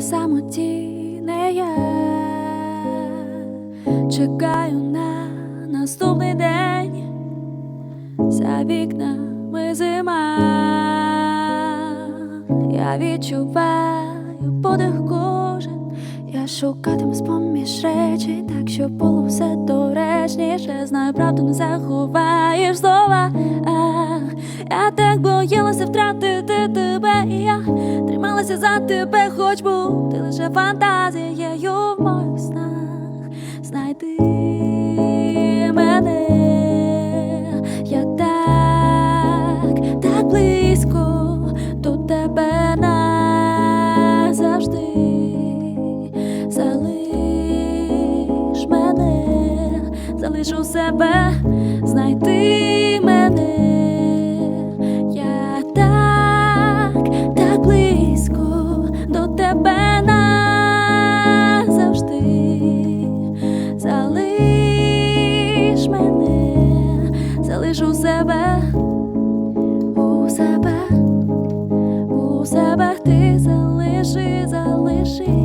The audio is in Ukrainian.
на самоті не я. Чекаю на наступний день, за вікнами зима. Я відчуваю подих кожен. Я шукатиму з-поміж так щоб було все доречніше. Знаю, правду не заховаєш слова. Трималася за тебе, хоч бути лише фантазією в моїх снах. Знайди мене, я так, так близько до тебе назавжди. Залиш мене, залиш у себе, знайди мене. Мене, залиш у себе, у себе, у себе ти залиши, залиши.